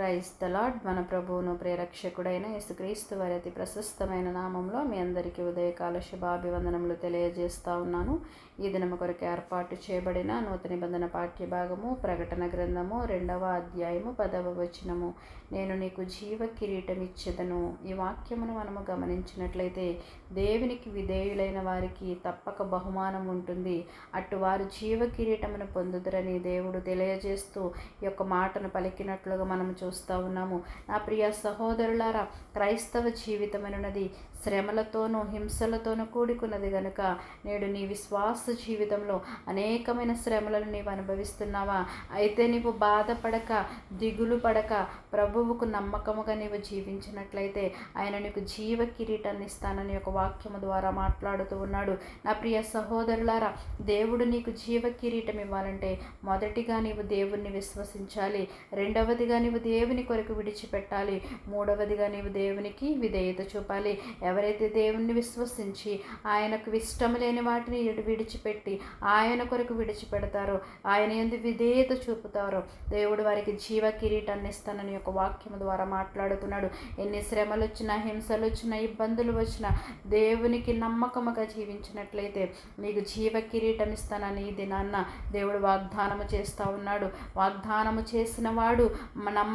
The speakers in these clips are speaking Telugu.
క్రైస్త లార్డ్ మన ప్రభువును ప్రేరక్షకుడైన యేసుక్రీస్తు వారి అతి ప్రశస్తమైన నామంలో మీ అందరికీ ఉదయకాల శుభాభివందనములు తెలియజేస్తా ఉన్నాను. ఈ దినము కొరకు ఏర్పాటు చేయబడిన నూతన నిబంధన పాఠ్య భాగము ప్రకటన గ్రంథము రెండవ అధ్యాయము పదవ వచనము. నేను నీకు జీవ కిరీటం ఇచ్చేదను ఈ వాక్యమును మనము గమనించినట్లయితే దేవునికి విధేయులైన వారికి తప్పక బహుమానం ఉంటుంది. అటు వారు జీవ కిరీటమును పొందుదరని దేవుడు తెలియజేస్తూ ఈ యొక్క మాటను పలికినట్లుగా మనం చూస్తూ ఉన్నాము. నా ప్రియ సహోదరులారా క్రైస్తవ జీవితమనున్నది శ్రమలతోనూ హింసలతోనూ కూడుకున్నది గనుక నేడు నీ విశ్వాస జీవితంలో అనేకమైన శ్రమలను నీవు అనుభవిస్తున్నావా? అయితే నీవు బాధపడక దిగులు పడక ప్రభువుకు నమ్మకముగా నీవు జీవించినట్లయితే ఆయన నీకు జీవ కిరీటాన్ని ఇస్తానని ఒక వాక్యము ద్వారా మాట్లాడుతూ ఉన్నాడు. నా ప్రియ సహోదరులారా దేవుడు నీకు జీవ కిరీటం ఇవ్వాలంటే మొదటిగా నీవు దేవుణ్ణి విశ్వసించాలి. రెండవదిగా నీవు దేవుని కొరకు విడిచిపెట్టాలి. మూడవదిగా నీవు దేవునికి విధేయత చూపాలి. ఎవరైతే దేవుణ్ణి విశ్వసించి ఆయనకు ఇష్టం లేని వాటిని విడిచిపెట్టి ఆయన కొరకు విడిచిపెడతారో ఆయన ఎందు విధేయత చూపుతారో దేవుడు వారికి జీవ కిరీటాన్ని ఇస్తానని ఒక వాక్యం ద్వారా మాట్లాడుతున్నాడు. ఎన్ని శ్రమలు వచ్చినా హింసలు వచ్చినా ఇబ్బందులు వచ్చినా దేవునికి నమ్మకముగా జీవించినట్లయితే నీకు జీవ కిరీటం ఇస్తానని దినాన్న దేవుడు వాగ్దానము చేస్తూ ఉన్నాడు. వాగ్దానము చేసిన వాడు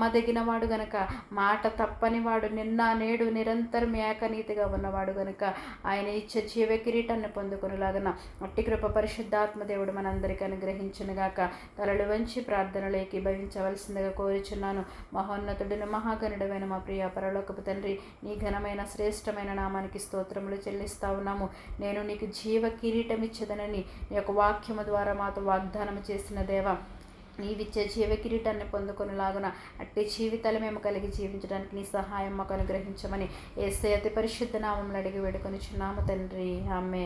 నమ్మదగిన వాడు గనక మాట తప్పని వాడు నిన్న నేడు నిరంతరం ఏకనీతిగా ఉన్నవాడు గనక ఆయన ఇచ్చే జీవ కిరీటాన్ని పొందుకునేలాగన. అట్టి కృప పరిశుద్ధాత్మ దేవుడు మనందరికీ అనుగ్రహించునుగాక తలలు వంచి ప్రార్థనలు ఏకీభవించవలసిందిగా కోరుచున్నాను. మహోన్నతుడిని మహాగణుడమైన మా ప్రియ పరలోకపు తండ్రి నీ ఘనమైన శ్రేష్టమైన నామానికి స్తోత్రములు చెల్లిస్తా ఉన్నాము. నేను నీకు జీవ కిరీటం ఇచ్చదనని నీ యొక్క వాక్యము ద్వారా మాతో వాగ్దానం చేసిన దేవ నీవిచ్చే జీవ కిరీటాన్ని పొందుకొనిలాగున అట్టి జీవితాలు మేము కలిగి జీవించడానికి నీ సహాయం మాకు అనుగ్రహించమని ఏసే అతి పరిశుద్ధ నామంలో అడిగి వేడుకొని చున్నాము తండ్రి. ఆమె